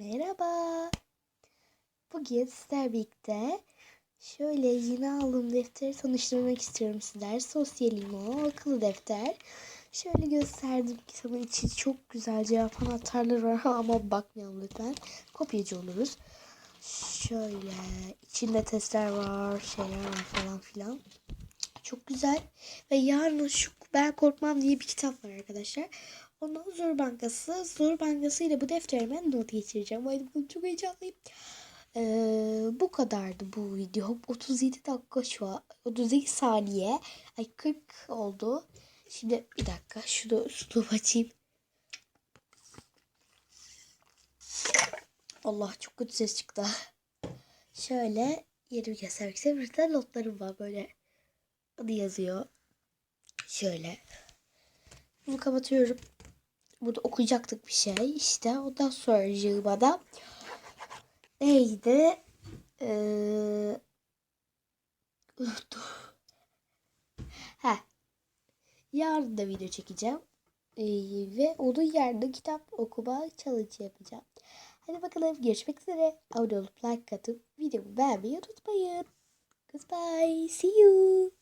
Merhaba. Bugün sizler birlikte şöyle yeni aldığım defteri tanıştırmak istiyorum sizler. Sosyalimo akıllı defter. Şöyle gösterdim kitabın içi çok güzel cevap anahtarları var ama bakmayalım lütfen. Kopyacı oluruz. Şöyle içinde testler var, şeyler var falan filan. Çok güzel. Ve yarın şu Ben Korkmam diye bir kitap var arkadaşlar. Ondan Zor Bankası. Zor Bankası ile bu defterime not geçireceğim. Ay bugün çok heyecanlıyım. Ee, bu kadardı bu video. 37 dakika şu an. 32 saniye. Ay 40 oldu. Şimdi bir dakika. Şunu tutup açayım. Allah çok kötü ses çıktı. Şöyle yeni bir göstermek istedim. Burada notlarım var böyle. Adı yazıyor. Şöyle. Bunu kapatıyorum. Burada okuyacaktık bir şey. İşte ondan sonra bana neydi? Ee. Ha. Yarın da video çekeceğim. Ee, ve onun yarın kitap okuma challenge yapacağım. Hadi bakalım görüşmek üzere. Abone olup like atıp videomu beğenmeyi unutmayın. Goodbye. See you.